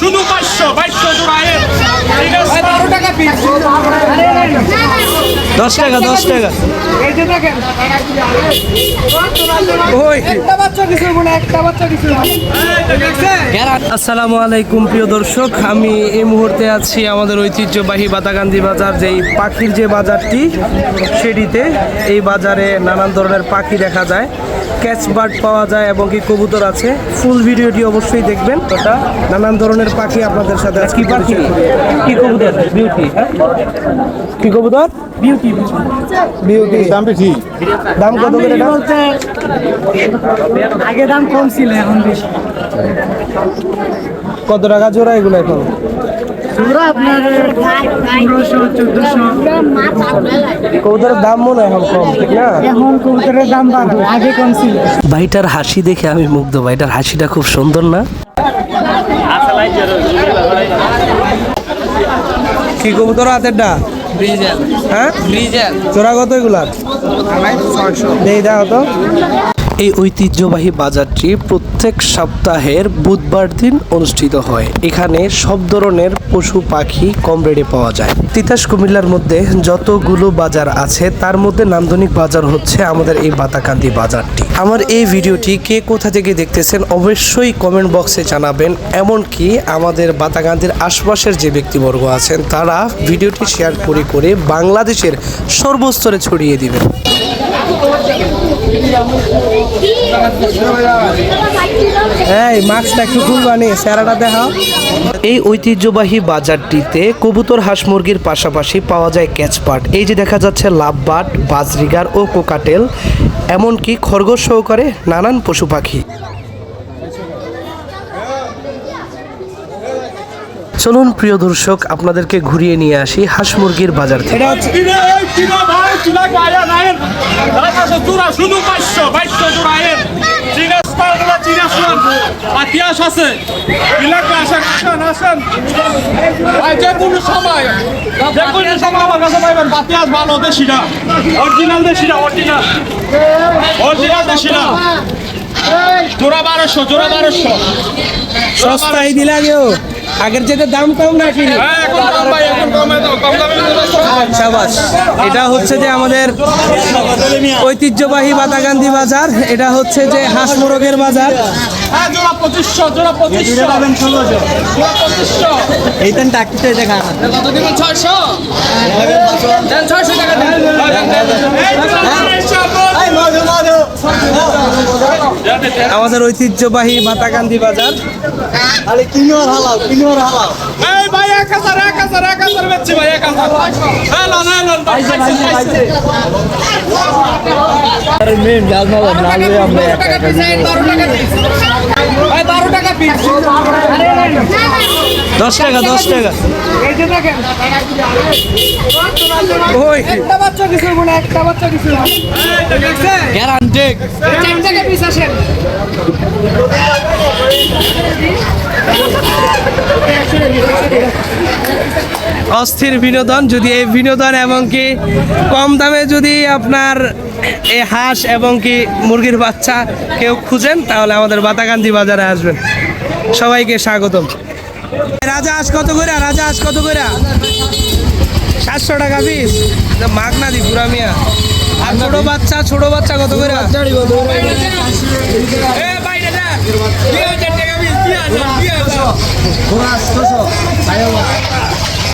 শুধু পাঁচশো পাঁচশো এর ঠিক আছে বারো টাকা দশ টাকা দশ টাকা। আসসালামু আলাইকুম প্রিয় দর্শক। আমি এই মুহূর্তে আছি আমাদের ঐতিহ্যবাহী বাতাগান্ধী বাজার যেই পাখির যে বাজারটি সেটিতে। এই বাজারে নানান ধরনের পাখি দেখা যায়। ক্যাচ বার্ড পাওয়া যায় এবং কি কবুতর আছে। ফুল ভিডিওটি অবশ্যই দেখবেন। ওটা নানান ধরনের পাখি আপনাদের সাথে কি পাখি? কি কবুতর? বিউটি। কি কবুতর? বিউটি। বিউটি। দাম বেশি দাম কত করে এটা? আগে দাম কম ছিল এখন বেশি। কত টাকা জোড়া এগুলো এখন? পুরো আপনার পনেরোশো চোদ্দশো। কবুতরের দাম মনে হয় এখন কম ঠিক না? এখন কবুতরের দাম বাড়বে আগে কম ছিল। ভাইটার হাসি দেখে আমি মুগ্ধ ভাইটার হাসিটা খুব সুন্দর না? কি কবুতর হাতেরটা? হ্যাঁ? চোরা কত এগুলার? দেই দাও তো। এই ঐতিহ্যবাহী বাজারটি প্রত্যেক সপ্তাহের বুধবার দিন অনুষ্ঠিত হয়। এখানে সব ধরনের পশু পাখি কম রেটে পাওয়া যায়। তিতাস কুমিল্লার মধ্যে যতগুলো বাজার আছে, তার মধ্যে নান্দনিক বাজার হচ্ছে আমাদের এই বাতাকান্দি বাজারটি। আমার এই ভিডিওটি কে কোথা থেকে দেখতেছেন অবশ্যই কমেন্ট বক্সে জানাবেন। এমনকি আমাদের বাতাকান্দির আশপাশের যে ব্যক্তিবর্গ আছেন, তারা ভিডিওটি শেয়ার করে করে বাংলাদেশের সর্বস্তরে ছড়িয়ে দিবেন। এই মাস্কটা একটু খুলবানি স্যারাটা দেখাও। এই ঐতিহ্যবাহী বাজারটিতে কবুতর হাঁস মুরগির পাশাপাশি পাওয়া যায় ক্যাচপাট। এই যে দেখা যাচ্ছে লাভবাট বাজরিগার ও কোকাটেল এমনকি খরগোশ সহকারে নানান পশু পাখি। চলুন প্রিয় দর্শক আপনাদেরকে ঘুরিয়ে নিয়ে আসি হাঁস মুরগির বাজার থেকে। শুধু পাঁচশো বাইশশো তোরা এর। ঠিক আছে পাগলা চিনা আছে? ইলাকা আসেন আসেন আসেন। যে কোনো সময় যে কোনো সময় আমার কাছে পাইবেন। পাতিয়াস ভালো দেশিরা। অরিজিনাল দেশিরা অরিজিনাল। অরিজিনাল দেশিরা। জোড়া বারোশো জোড়া বারোশো। সস্তায় দিলা কেউ আগের যেতে দাম কম নাকি হ্যাঁ? সাবাস। এটা হচ্ছে যে আমাদের ঐতিহ্যবাহী বাতাগান্ধী বাজার। এটা হচ্ছে যে হাঁস মোরগের বাজার। হ্যাঁ ছয়শো দেন ছয়শো টাকা দেন এই জোড়া আমাদের ঐতিহ্যবাহী মাতাকান্দি বাজার। আরে কিনোর হালাও কিনোর হালাও। এই ভাই এক হাজার এক হাজার এক হাজার বেচছি ভাই এক হাজার। এলন এলন ভাই আরে মেন হয়ে আমরা বারো টাকা পিস টাকা ভাই বারো টাকা পিস। দশ টাকা দশ টাকা। ওই। একটা বাচ্চা কিছু বলে একটা বাচ্চা কিছু চার টাকা পিস আসেন অস্থির বিনোদন, যদি এই বিনোদন এবং কি কম দামে যদি আপনার এই হাঁস এবং কি মুরগির বাচ্চা কেউ খুঁজেন, তাহলে আমাদের বাতাকান্দি বাজারে আসবেন। সবাইকে স্বাগতম। রাজা হাঁস কত করে? রাজা হাঁস কত করে? সাতশো টাকা পিস মাগ না দি পুরা মিয়া। আর ছোট বাচ্চা ছোট বাচ্চা কত করে? এ